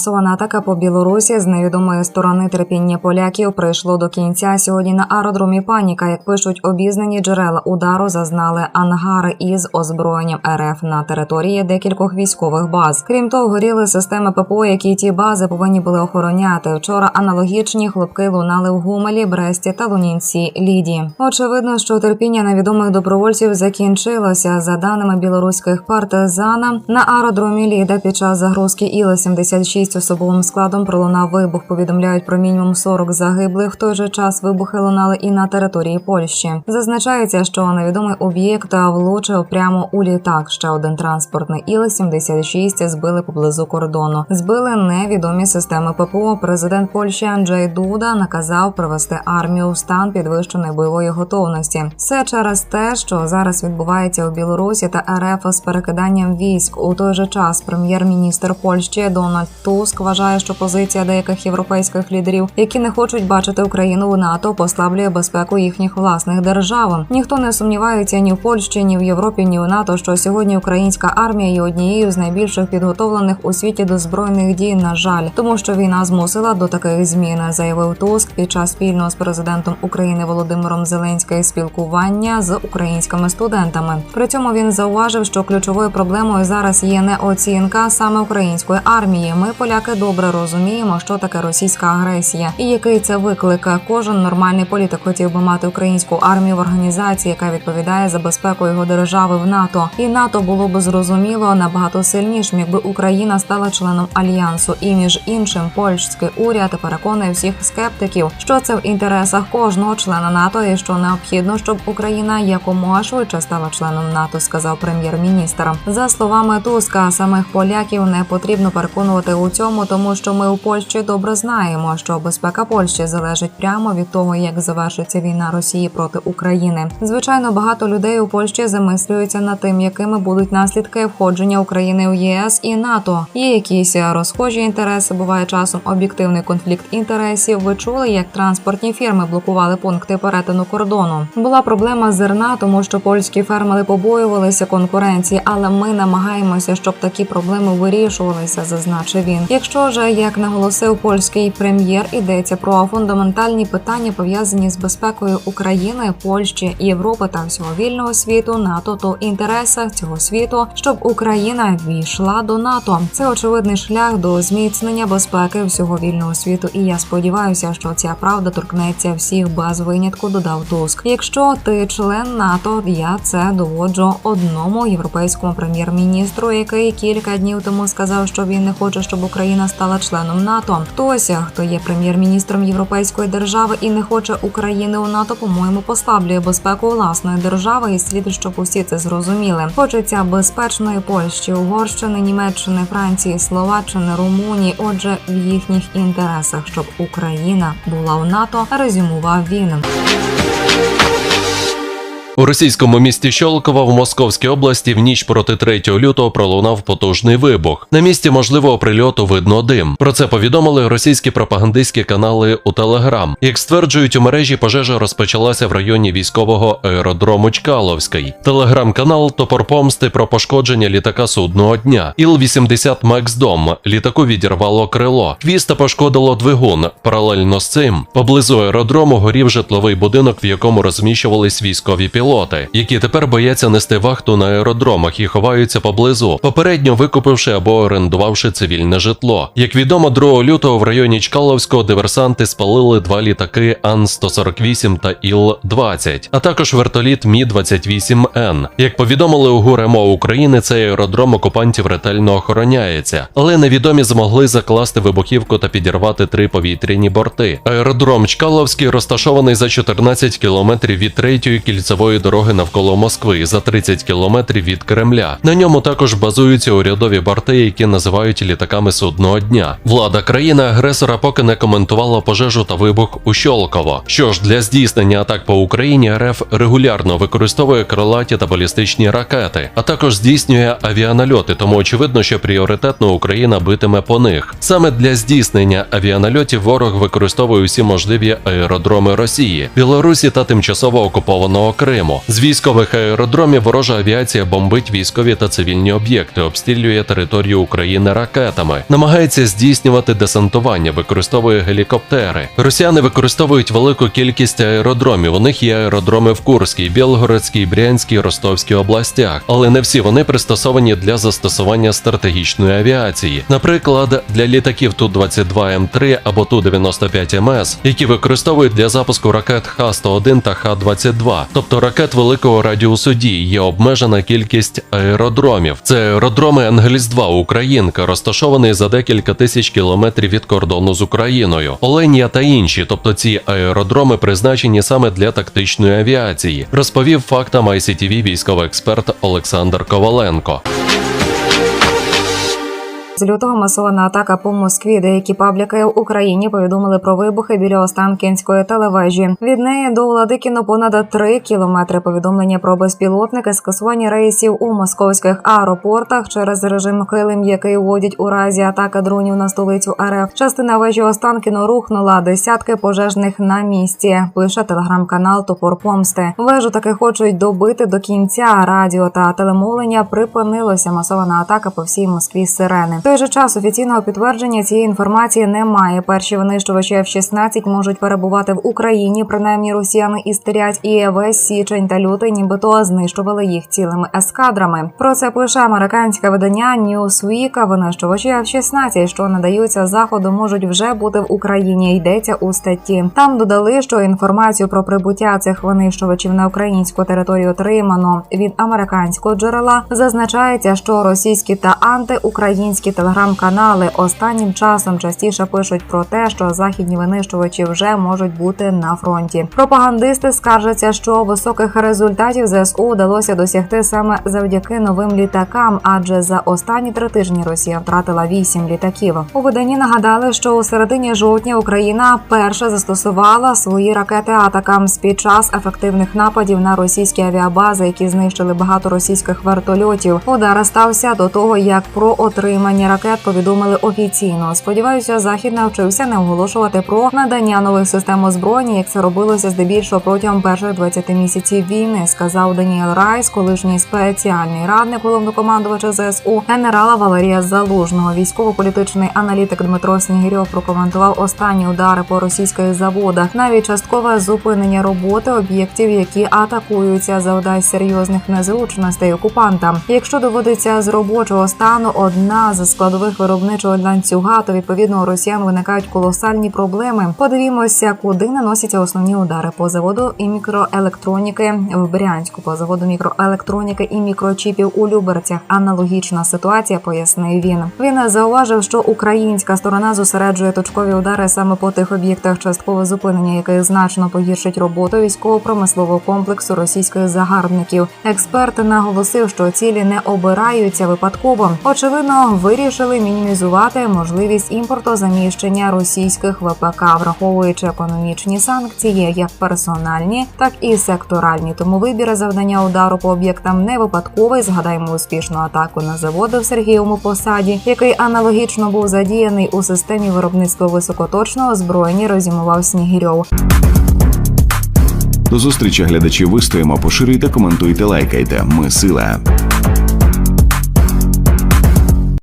Масована атака по Білорусі з невідомої сторони терпіння поляків прийшло до кінця. Сьогодні на аеродромі паніка, як пишуть обізнані джерела удару, зазнали ангари із озброєнням РФ на території декількох військових баз. Крім того, горіли системи ППО, які ті бази повинні були охороняти. Вчора аналогічні хлопки лунали в Гумелі, Бресті та Лунінці Ліді. Очевидно, що терпіння невідомих добровольців закінчилося. За даними білоруських партизана, на аеродромі Ліда під час загрузки Іла 76 особовим складом пролунав вибух. Повідомляють про мінімум 40 загиблих. В той же час вибухи лунали і на території Польщі. Зазначається, що невідомий об'єкт влучив прямо у літак. Ще один транспортний Іл 76 збили поблизу кордону. Збили невідомі системи ППО. Президент Польщі Анджей Дуда наказав привести армію в стан підвищеної бойової готовності. Все через те, що зараз відбувається у Білорусі та РФ з перекиданням військ. У той же час прем'єр-міністр Польщі Дональд Туск вважає, що позиція деяких європейських лідерів, які не хочуть бачити Україну в НАТО, послаблює безпеку їхніх власних держав. Ніхто не сумнівається ні в Польщі, ні в Європі, ні в НАТО, що сьогодні українська армія є однією з найбільших підготовлених у світі до збройних дій. На жаль, тому що війна змусила до таких змін, заявив Туск під час спільного з президентом України Володимиром Зеленським спілкування з українськими студентами. При цьому він зауважив, що ключовою проблемою зараз є не оцінка саме української армії. Ми, поляки, добре розуміємо, що таке російська агресія і який це виклик. Кожен нормальний політик хотів би мати українську армію в організації, яка відповідає за безпеку його держави в НАТО. І НАТО було б зрозуміло набагато сильнішим, якби Україна стала членом альянсу. І між іншим, польський уряд переконує всіх скептиків, що це в інтересах кожного члена НАТО і що необхідно, щоб Україна якомога швидше стала членом НАТО, сказав прем'єр-міністр. За словами Туска, самих поляків не потрібно переконувати у цьому, тому що ми у Польщі добре знаємо, що безпека Польщі залежить прямо від того, як завершиться війна Росії проти України. Звичайно, багато людей у Польщі замислюються над тим, якими будуть наслідки входження України у ЄС і НАТО. Є якісь розхожі інтереси. Буває часом об'єктивний конфлікт інтересів. Ви чули, як транспортні фірми блокували пункти перетину кордону. Була проблема зерна, тому що польські фермери побоювалися конкуренції, але ми намагаємося, щоб такі проблеми вирішувалися, зазначив він. Якщо ж, як наголосив польський прем'єр, ідеться про фундаментальні питання пов'язані з безпекою України, Польщі, Європи та всього вільного світу, НАТО, то інтересах цього світу, щоб Україна війшла до НАТО. Це очевидний шлях до зміцнення безпеки всього вільного світу. І я сподіваюся, що ця правда торкнеться всіх без винятку. Додав Туск. Якщо ти член НАТО, я це доводжу одному європейському прем'єр-міністру, який кілька днів тому сказав, що він не хоче, щоб Україна стала членом НАТО. Хтось, хто є прем'єр-міністром європейської держави і не хоче України у НАТО, по-моєму, послаблює безпеку власної держави, і слід, щоб усі це зрозуміли. Хочеться безпечної Польщі, Угорщини, Німеччини, Франції, Словаччини, Румунії. Отже, в їхніх інтересах, щоб Україна була в НАТО, резюмував він. У російському місті Щолково в Московській області в ніч проти 3 лютого пролунав потужний вибух. На місці можливого прильоту видно дим. Про це повідомили російські пропагандистські канали у Телеграм. Як стверджують у мережі, пожежа розпочалася в районі військового аеродрому Чкаловський. Телеграм-канал Топор Помсти про пошкодження літака судного дня. Іл-80 Максдом. Літаку відірвало крило. Хвіста пошкодило двигун. Паралельно з цим поблизу аеродрому горів житловий будинок, в якому розміщувались військові пілоти, які тепер бояться нести вахту на аеродромах і ховаються поблизу, попередньо викупивши або орендувавши цивільне житло. Як відомо, 2 лютого в районі Чкаловського диверсанти спалили два літаки Ан-148 та Іл-20, а також вертоліт Мі-28Н. Як повідомили у ГУРМО України, цей аеродром окупантів ретельно охороняється, але невідомі змогли закласти вибухівку та підірвати три повітряні борти. Аеродром Чкаловський розташований за 14 кілометрів від третьої кільцевої дороги навколо Москви за 30 кілометрів від Кремля. На ньому також базуються урядові борти, які називають літаками судного дня. Влада країни-агресора поки не коментувала пожежу та вибух у Щолково. Що ж для здійснення атак по Україні РФ регулярно використовує крилаті та балістичні ракети, а також здійснює авіанальоти. Тому очевидно, що пріоритетно Україна битиме по них. Саме для здійснення авіанальотів ворог використовує усі можливі аеродроми Росії, Білорусі та тимчасово окупованого Криму. Криму. З військових аеродромів ворожа авіація бомбить військові та цивільні об'єкти, обстрілює територію України ракетами, намагається здійснювати десантування, використовує гелікоптери. Росіяни використовують велику кількість аеродромів. У них є аеродроми в Курській, Білгородській, Брянській, Ростовській областях, але не всі вони пристосовані для застосування стратегічної авіації. Наприклад, для літаків Ту-22М3 або Ту-95МС, які використовують для запуску ракет Х-101 та Х-22, тобто ракет великого радіусу дій є обмежена кількість аеродромів. Це аеродроми Ангельс-2 Українка, розташований за декілька тисяч кілометрів від кордону з Україною, Оленя та інші, тобто ці аеродроми призначені саме для тактичної авіації, розповів фактам ICTV військовий експерт Олександр Коваленко. З лютого масована атака по Москві. Деякі пабліки в Україні повідомили про вибухи біля Останкінської телевежі. Від неї до Владикіно понад 3 кілометри. Повідомлення про безпілотники, скасування рейсів у московських аеропортах через режим Килим, який вводять у разі атаки дронів на столицю РФ. Частина вежі Останкіно рухнула десятки пожежних на місці. Пише телеграм-канал Топор Помсти. Вежу таки хочуть добити до кінця. Радіо та телемовлення припинилося. Масована атака по всій Москві сирени. В той же час офіційного підтвердження цієї інформації немає. Перші винищувачі F-16 можуть перебувати в Україні. Принаймні росіяни істерять і весь січень та лютий, нібито знищували їх цілими ескадрами. Про це пише американське видання Newsweek. Винищувачі F-16, що надаються заходу, можуть вже бути в Україні. Йдеться у статті. Там додали, що інформацію про прибуття цих винищувачів на українську територію отримано від американського джерела. Зазначається, що російські та антиукраїнські телеграм-канали останнім часом частіше пишуть про те, що західні винищувачі вже можуть бути на фронті. Пропагандисти скаржаться, що високих результатів ЗСУ вдалося досягти саме завдяки новим літакам, адже за останні три тижні Росія втратила вісім літаків. У виданні нагадали, що у середині жовтня Україна перша застосувала свої ракети Атакамс під час ефективних нападів на російські авіабази, які знищили багато російських вертольотів. Удар стався до того, як про отримання ракет повідомили офіційно. Сподіваюся, захід навчився не оголошувати про надання нових систем озброєння, як це робилося здебільшого протягом перших 20 місяців війни. Сказав Даніел Райс, колишній спеціальний радник головнокомандувача ЗСУ генерала Валерія Залужного. Військово-політичний аналітик Дмитро Снігирьов прокоментував останні удари по російських заводах. Навіть часткове зупинення роботи об'єктів, які атакуються, завдасть серйозних незручностей окупантам. Якщо доводиться з робочого стану одна з складових виробничого ланцюга, то відповідно у росіян виникають колосальні проблеми. Подивімося, куди наносяться основні удари по заводу і мікроелектроніки в Брянську, по заводу мікроелектроніки і мікрочіпів у Люберцях. Аналогічна ситуація, пояснив він. Він зауважив, що українська сторона зосереджує точкові удари саме по тих об'єктах часткового зупинення, яких значно погіршить роботу військово-промислового комплексу російських загарбників. Експерт наголосив, що цілі не обираються випадково. Очевидно, вирішили мінімізувати можливість імпортозаміщення російських ВПК, враховуючи економічні санкції, як персональні, так і секторальні. Тому вибір завдання удару по об'єктам не випадковий. Згадаємо успішну атаку на заводи в Сергієвому посаді, який аналогічно був задіяний у системі виробництва високоточного озброєння. Розімував Снігірьов. До зустрічі глядачі вистоїмо, поширюйте, коментуйте, лайкайте. Ми сила.